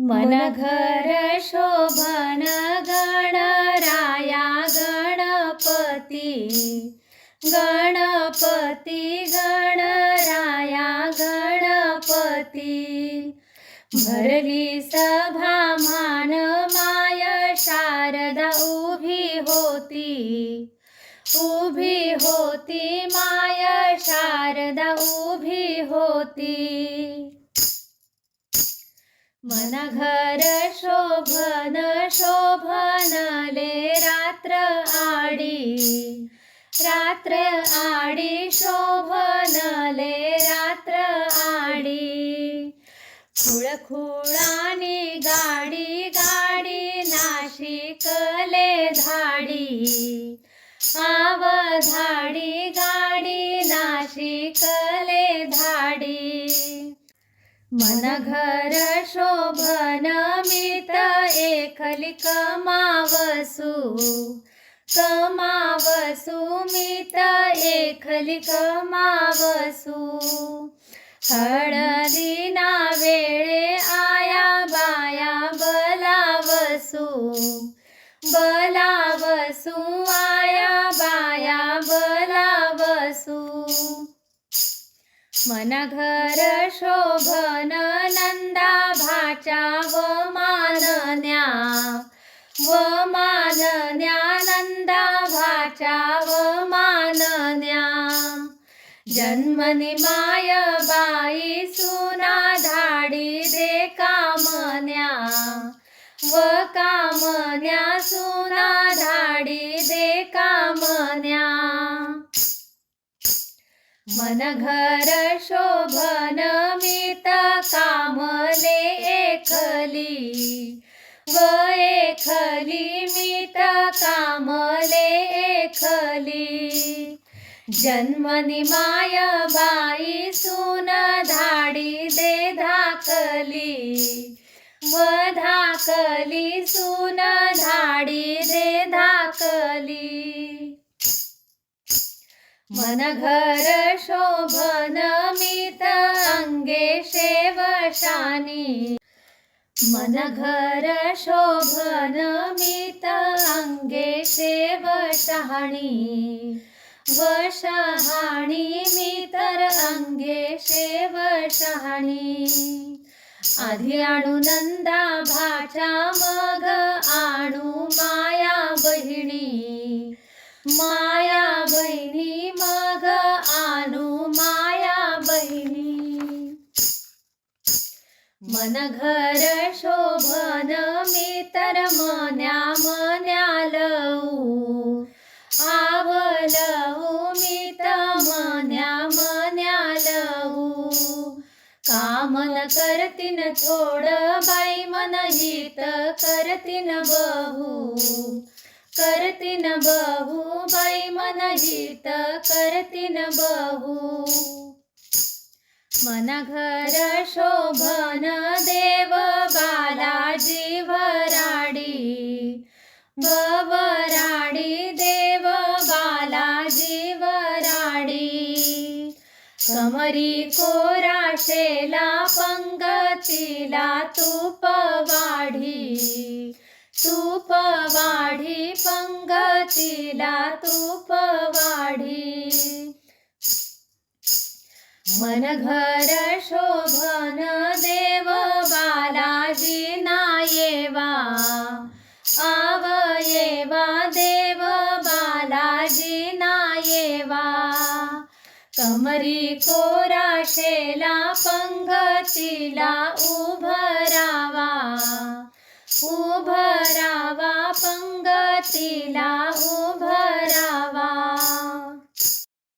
मन घर शोभन गणराया गणपती गणपती गणराया गणपती भरली सभा मान माय शारदा उभी होती उभी होती माय शारदा उभी होती. मन घर शोभन शोभनले रात्र आडी. रात्र आडी शोभनले रात्र आडी. खुळखुळानी गाडी गाडी नाशिकले धाडी. आव धाडी मन घर शोभन मित एकली कमावसू कमावसू मित एकली कमावसू हळदी नावे मन घर शोभन नंदा भाच्या व मानन्या व मानन्या नंदा भाच्या व मानन्या जन्मनी माय बाई सुना धाडी दे कामन्या व कामन्या सुना धाडी दे कामन्या मन घर शोभन मित कामले एकली व एकली मित कामले एकली जन्मनी माय बाई सुन धाडी दे धाकली. व धाकली सुन धाडी दे धाकली. मन घर शोभन मित अंगे शेवशानी मन घर शोभन मित अंगे शेवशहाणी व शहाणी मितर अंगे शेवशहाणी आधी आणू नंदा भाच्या मग आणू माया बहिणी. माया बहिणी घर शोभन मी तर मन्या मन्यालऊ आवलऊ मी तर मन्या मन्यालऊ कामन करतीन थोड बाई मन हित करतीन बहू. करतीन बहू बाई मन हित करतीन बहू. मन घर शोभन देव बालाजी वराडी वराडी देव बालाजी वराडी कमरी कोराशेला पंगतीला तूप वाढी तूप वाढी पंगतीला तूप मन घर शोभन देव बालाजी नायेवा आवयेवा देव बालाजी नायेवा कमरी कोराशेला पंगतीला उभरावा. उभरावा पंगतीला